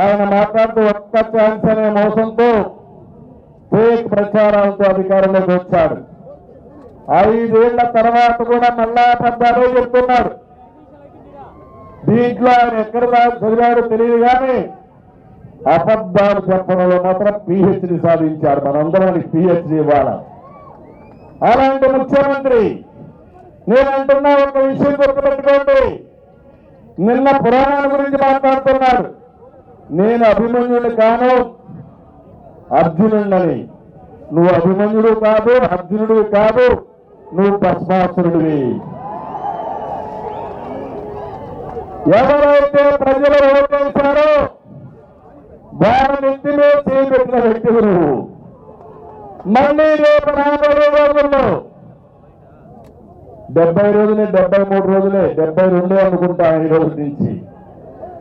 ఆయన మాట్లాడుతూ ఒక్క ఛాన్స్ అనే మోసంతో ఫేక్ ప్రచారాలతో అధికారంలోకి వచ్చాడు. ఐదేళ్ళ తర్వాత కూడా మళ్ళా అబద్ధాలే చెప్తున్నాడు. దీంట్లో ఆయన ఎక్కడ దాకా చదివాడో తెలియదు కానీ అబద్ధాలు చెప్పడంలో మాత్రం పిహెచ్డి సాధించాడు. మనందరం పిహెచ్డి ఇవ్వాలి? అలాంటి ముఖ్యమంత్రి నేనంటున్నా ఒక విషయం గుర్తుపెట్టుకోండి. నిన్న పురాణాల గురించి మాట్లాడుతున్నాడు. నేను అభిమన్యుడు కాను అర్జునుడని నువ్వు అభిమన్యుడు కాదు అర్జునుడివి కాదు నువ్వు భస్మాసురుడివి ఎవరైతే ప్రజలు ఓటేశారో వారి నెత్తి మీద చేపెట్టిన వ్యక్తులు నువ్వు. మళ్ళీ రేపు రాబోయే రోజుల్లో డెబ్బై రోజులే డెబ్బై మూడు రోజులే డెబ్బై రెండే అనుకుంటా ఈ రోజు నుంచి.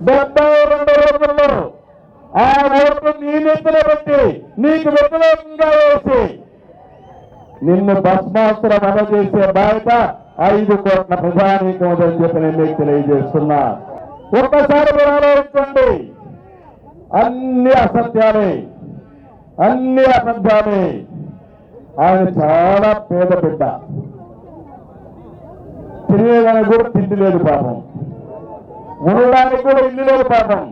డెబ్బై రెండు రోజుల్లో ఆ ఓటు నీ నెత్తిన పెట్టి నీకు వ్యతిరేకంగా వేసి నిన్ను భస్మాసురం అందజేసే బాధ్యత ఐదు కోట్ల ప్రజానీకం అని చెప్పి నేను మీకు తెలియజేస్తున్నా. ఒక్కసారి మీరు ఆలోచించండి. అన్ని అసత్యాలే అన్ని అబద్ధాలే. ఆయన చాలా పేద బిడ్డ. తినేదానికి కూడా తిండి లేదు పాపం. ఉండడానికి కూడా ఇల్లు లేదు పాపం.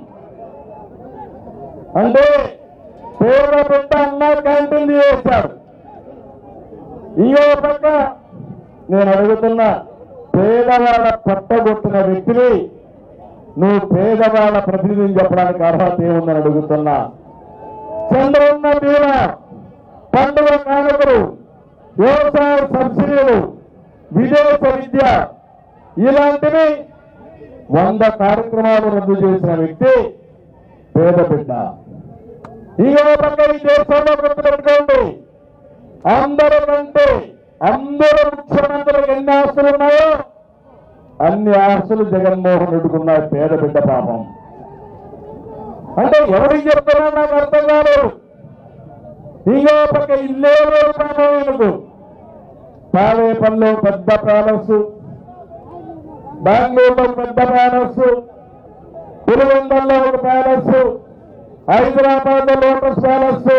అంటే పేద పెద్ద అన్నారు క్యాంటీన్ చేశాడు ఇంకో పక్క నేను అడుగుతున్న పేదవాళ్ళ పట్టగొట్టిన వ్యక్తిని నువ్వు పేదవాళ్ళ ప్రతినిధిని చెప్పడానికి అర్హత ఏముందని అడుగుతున్నా చంద్రన్న బీమా పండుగ కానుకలు వ్యవసాయ సబ్సిడీలు విదేశ విద్య ఇలాంటివి వంద కార్యక్రమాలు రద్దు చేసిన వ్యక్తి పేద బిడ్డ. ఈ దేశంలో గుర్తుపెట్టుకోండి అందరికంటే అందరూ ముఖ్యమంత్రులకు ఎన్ని ఆస్తులు ఉన్నాయో అన్ని ఆస్తులు జగన్మోహన్ రెడ్డికున్నాయి పేద బిడ్డ పాపం. అంటే ఎవరికి చెప్తున్నా నాకు అర్థం కాలేదు ఇంకో పక్క ఇల్లే లేదు పాపం ఈయనకు పెద్ద ప్యాలెస్. బెంగళూరులో పెద్ద ప్యాలెస్ పులివెందల్లో ఒక ప్యాలెస్ హైదరాబాద్ లోటస్ ప్యాలెస్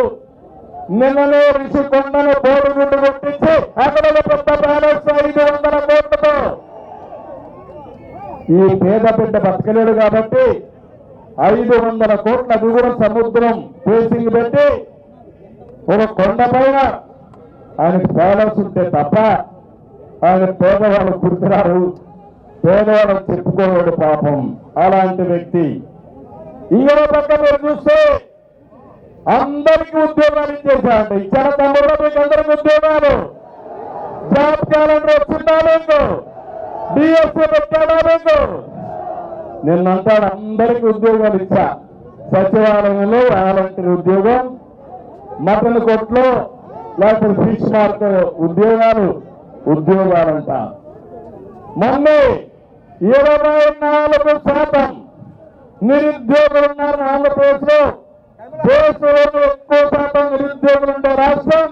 నిన్ననే రిషి కొండను గుండు కొట్టించి అక్కడ ఒక పెద్ద ప్యాలెస్ ఐదు వందల కోట్లతో. ఈ పేద బిడ్డ బతకలేడు కాబట్టి ఐదు వందల కోట్ల అది కూడా సముద్రం పేసింగ్ పెట్టి ఒక కొండ పైన ఆయనకు ప్యాలెస్ ఉంటే తప్ప ఆయన పేదవాళ్ళు గుర్తురారు. పేదవాళ్ళు చెప్పుకోలేడు పాపం. అలాంటి వ్యక్తి ఇంకో పక్క మీరు చూస్తే అందరికీ ఉద్యోగాలు ఇచ్చేసాడు ఇచ్చిన తమ్ముడు మీకు అందరికి ఉద్యోగాలు. జాబ్ క్యాలెండర్ వచ్చిందా మీకు? డిఎస్సీ పెట్టాడా మీకు? నిన్నంటాడు అందరికీ ఉద్యోగాలు ఇచ్చా. సచివాలయంలో వాలంటీర్ ఉద్యోగం మటన్ కొట్లో లేకపోతే ఫిష్ మార్కెట్ ఉద్యోగాలు ఉద్యోగాలంట. మళ్ళీ ఇరవై నాలుగు శాతం నిరుద్యోగులు ఉన్నారు ఆంధ్రప్రదేశ్లో దేశంలో ఎక్కువ శాతం నిరుద్యోగులు ఉండే రాష్ట్రం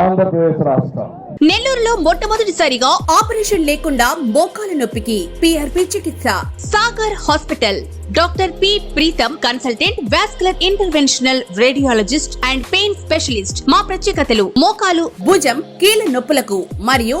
ఆంధ్రప్రదేశ్ రాష్ట్రం. నెల్లూరులో మొట్టమొదటిసారిగా ఆపరేషన్ లేకుండా మోకాల నొప్పికి పిఆర్పి చికిత్స. Sagar hospital. Doctor P Preetham consultant vascular interventional radiologist and pain specialist. మా ప్రత్యేకతలు మోకాలు భుజం కీళ్ళ నొప్పులకు మరియు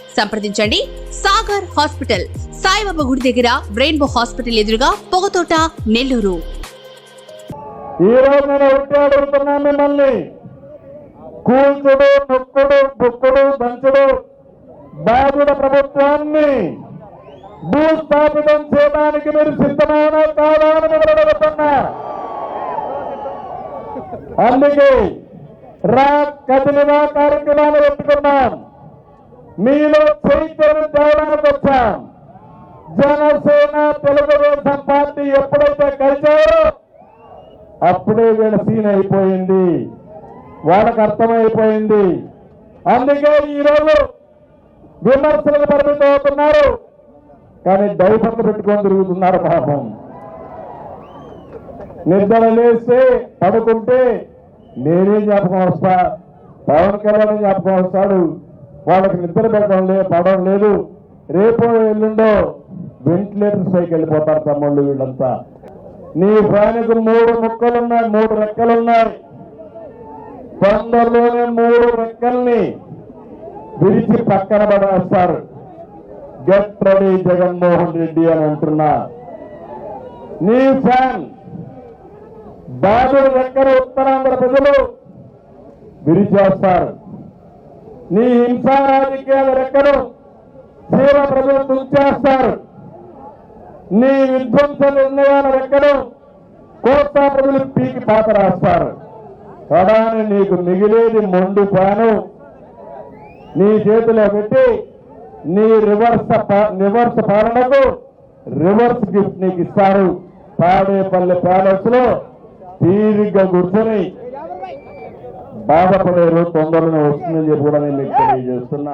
సంప్రదించండి. సాగర్ హాస్పిటల్ సాయిబాబా గుడి దగ్గర రెయిన్బో హాస్పిటల్ ఎదురుగా పొగతోట నెల్లూరు. ఈ రోజు నేను ఒకటే అడుగుతున్నాను మిమ్మల్ని. కూల్చుడు నొక్కుడు బుక్కుడు దంచుడు బాధుడ ప్రభుత్వాన్ని భూస్థాపితం చేయడానికి మీరు సిద్ధమైన కాదా అని మిమ్మల్ని అడుగుతున్నా. అందుకే రా కదిలిన కార్యక్రమాన్ని పెట్టుకున్నాం మీలో చైతన్యం తేవడానికి వచ్చాం. జనసేన తెలుగుదేశం పార్టీ ఎప్పుడైతే కలిశారో అప్పుడే వీళ్ళ సీన్ అయిపోయింది. వాళ్ళకు అర్థమైపోయింది. అందుకే ఈరోజు విమర్శలకు పరిమితం అవుతున్నారు. కానీ డైపర్లు పెట్టుకొని తిరుగుతున్నారు పాపం. నిద్ర లేస్తే పడుకుంటే నేనే జ్ఞాపకం వస్తా. పవన్ కళ్యాణ్ జ్ఞాపకం వస్తాడు. వాళ్ళకి నిద్ర పెట్టడం లేదు పడడం లేదు. రేపో ఎల్లుండో వెంటిలేటర్ పైకి వెళ్ళిపోతారు తమ్ముళ్ళు వీళ్ళంతా. నీ ఫ్యాన్కు మూడు ముక్కలున్నాయి మూడు రెక్కలున్నాయి. తొందరలోనే మూడు రెక్కల్ని విరిచి పక్కన పడేస్తారు. గెట్ రెడీ జగన్మోహన్ రెడ్డి అని అంటున్నా. నీ ఫ్యాన్ బాబు రెక్కలు ఉత్తరాంధ్ర ప్రజలు విరిచేస్తారు. నీ హింసా రాజకీయాల రెక్కలు తీవ్ర ప్రజలు తుంచేస్తారు నీ విధ్వంస నిర్ణయాల రెక్కలు కోస్తా ప్రజలు పీకి పాత రాస్తారు. ప్రధాని నీకు మిగిలేది మొండు పాను నీ చేతిలో పెట్టి నీ రివర్స్ రివర్స్ పాలనకు రివర్స్ గిఫ్ట్ నీకు ఇస్తారు పాడేపల్లి ప్యాలెస్లో తీరిగ్గా కూర్చొని బాధపడే రోజు తొందరగా వస్తుందని చెప్పి కూడా నేను మీకు తెలియజేస్తున్నా.